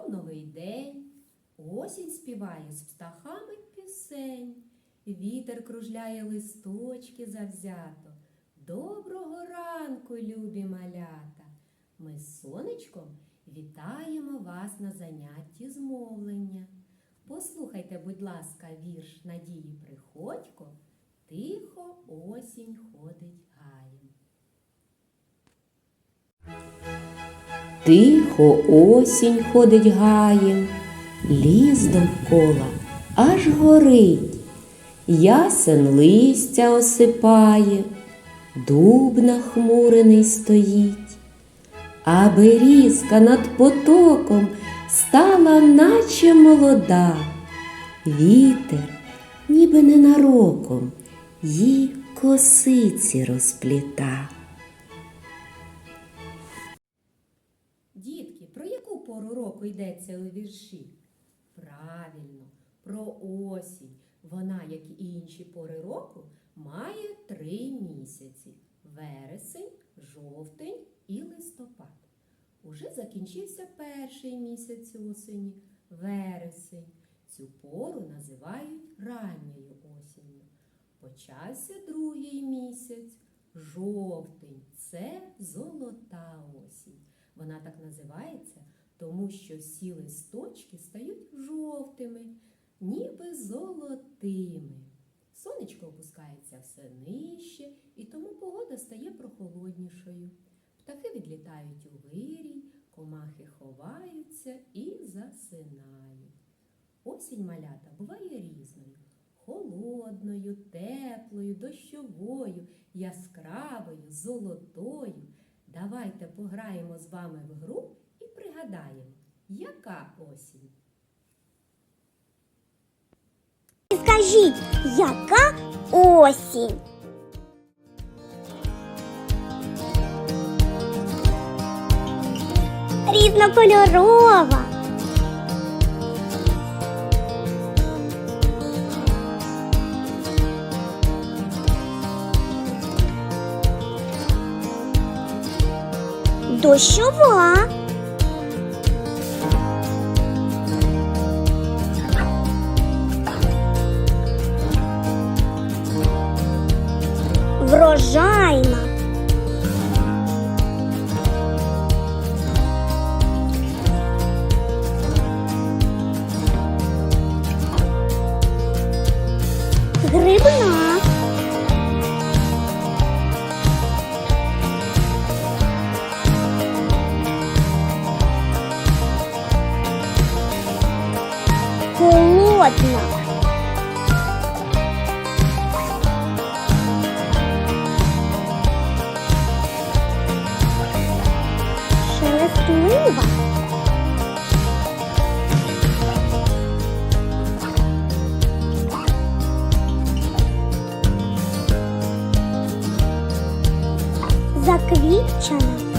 Прийшов новий день, осінь співає з птахами пісень, вітер кружляє листочки завзято. Доброго ранку, любі малята! Ми з сонечком вітаємо вас на занятті з мовлення. Послухайте, будь ласка, вірш Надії Приходько Тихо осінь ходить гаєм. Тихо осінь ходить гаєм, ліс довкола аж горить, ясен листя осипає, дуб нахмурений стоїть, а берізка над потоком стала, наче молода, вітер, ніби ненароком, їй косиці розпліта. Дітки, про яку пору року йдеться у вірші? Правильно, про осінь. Вона, як і інші пори року, має три місяці: вересень, жовтень і листопад. Уже закінчився перший місяць осені вересень. Цю пору називають ранньою осінню. Почався другий місяць жовтень. Це золота осінь. Вона так називається, тому що всі листочки стають жовтими, ніби золотими. Сонечко опускається все нижче, і тому погода стає прохолоднішою. Птахи відлітають у вирій, комахи ховаються і засинають. Осінь малята буває різною холодною, теплою, дощовою, яскравою, золотою. Давайте пограємо з вами в гру і пригадаємо, яка осінь. Скажіть, яка осінь? Різнокольорова. 我舒服啊。Холодна. Шелестлива. Заквітчена.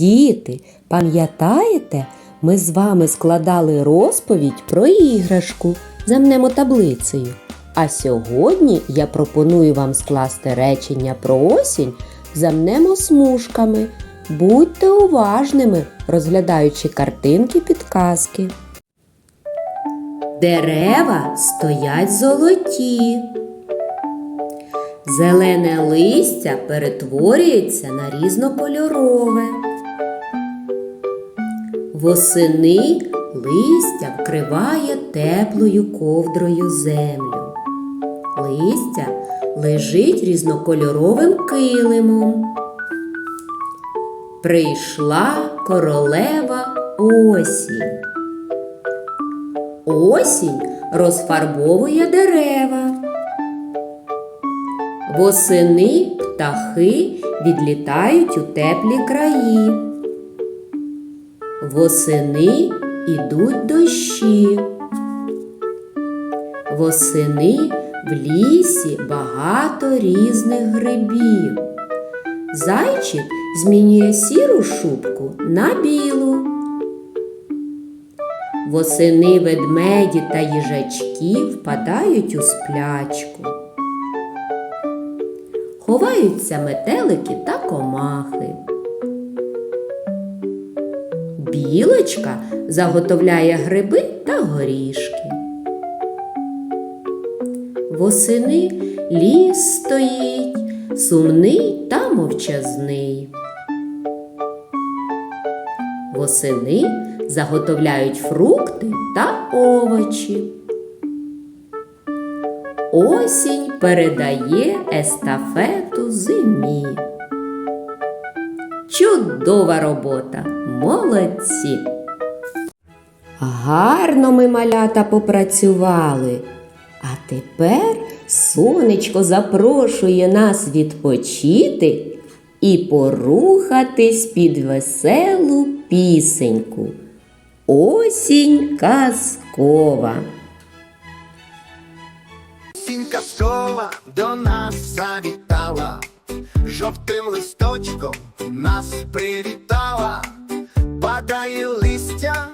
Діти, пам'ятаєте, ми з вами складали розповідь про іграшку замнемо таблицею. А сьогодні я пропоную вам скласти речення про осінь замнемо смужками. Будьте уважними, розглядаючи картинки підказки. Дерева стоять золоті. Зелене листя перетворюється на різнокольорове. Восени листя вкриває теплою ковдрою землю. Листя лежить різнокольоровим килимом. Прийшла королева осінь. Осінь розфарбовує дерева. Восени птахи відлітають у теплі краї. Восени ідуть дощі. Восени в лісі багато різних грибів. Зайчик змінює сіру шубку на білу. Восени ведмеді та їжачки впадають у сплячку. Ховаються метелики та комахи. Білочка заготовляє гриби та горішки. Восени ліс стоїть, сумний та мовчазний. Восени заготовляють фрукти та овочі. Осінь передає естафету зимі. Чудова робота! Молодці! Гарно ми малята попрацювали. А тепер сонечко запрошує нас відпочити і порухатись під веселу пісеньку. Осінь казкова. Осінь казкова до нас завітала, жовтим листочком нас привітала, падає листя,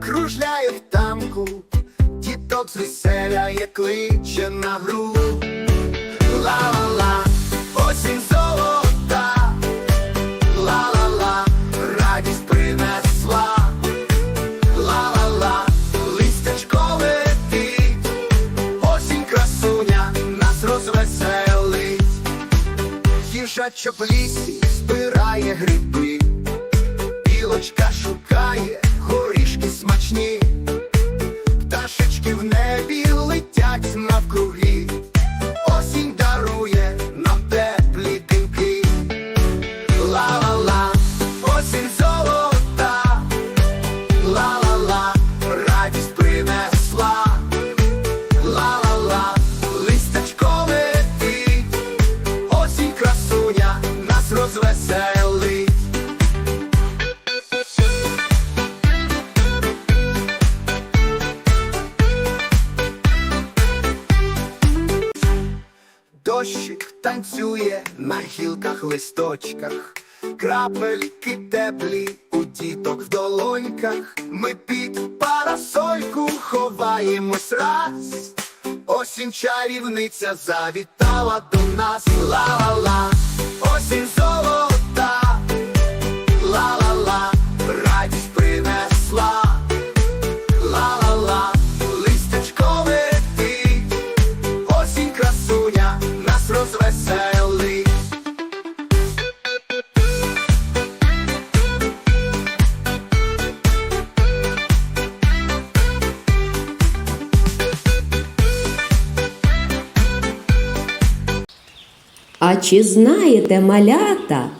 кружляє в танку, діток звеселяє, кличе на гру. Ла-ла-ла, осінь їжачок в лісі збирає гриби, білочка шукає горішки смачні, пташечки в небі летять навкруги, листочках, крапельки теплі у діток в долоньках. Ми під парасольку ховаємось раз. Осінь чарівниця завітала до нас. Ла-ла-ла, осінь золота, чи знаєте, малята,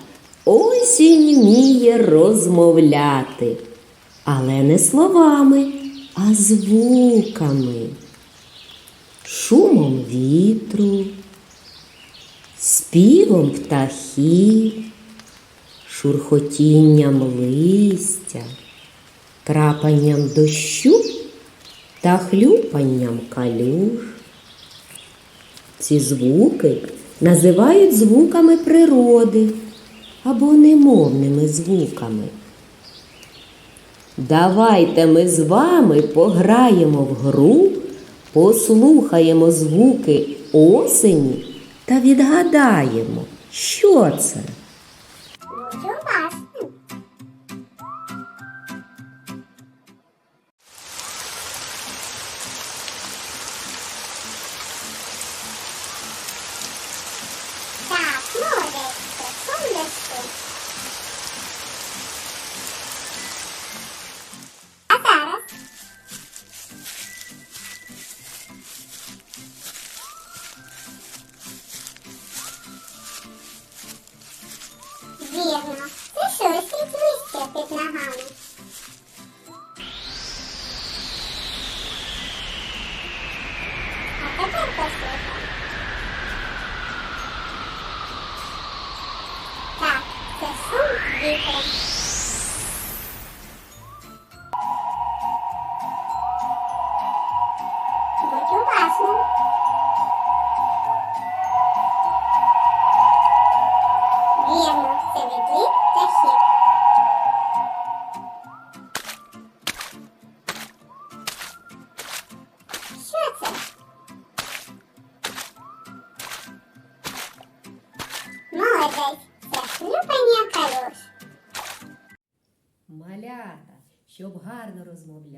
осінь вміє розмовляти, але не словами, а звуками, шумом вітру, співом птахів, шурхотінням листя, крапанням дощу та хлюпанням калюж. Ці звуки називають звуками природи або немовними звуками. Давайте ми з вами пограємо в гру, послухаємо звуки осені та відгадаємо, що це.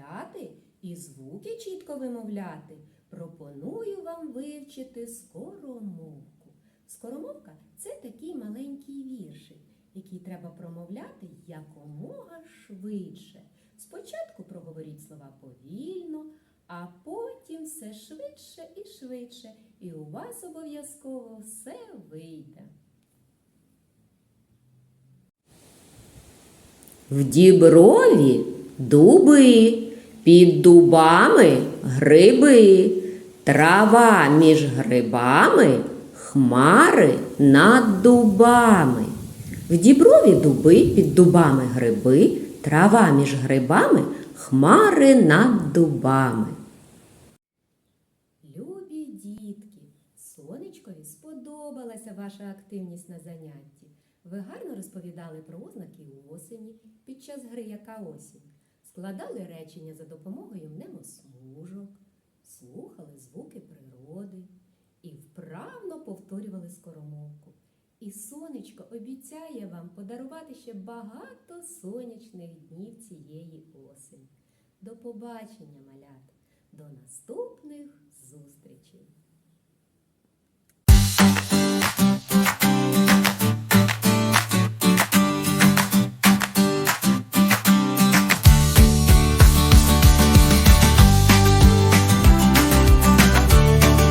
Розмовляти і звуки чітко вимовляти, пропоную вам вивчити скоромовку. Скоромовка це такий маленький віршик, який треба промовляти якомога швидше. Спочатку проговоріть слова повільно, а потім все швидше і швидше, і у вас обов'язково все вийде. В діброві дуби, під дубами гриби, трава між грибами, хмари над дубами. В діброві дуби, під дубами гриби, трава між грибами, хмари над дубами. Любі дітки, сонечкові сподобалася ваша активність на занятті. Ви гарно розповідали про ознаки осені під час гри яка осінь, складали речення за допомогою мнемосмужок, слухали звуки природи і вправно повторювали скоромовку. І сонечко обіцяє вам подарувати ще багато сонячних днів цієї осені. До побачення, малята! До наступних зустрічей!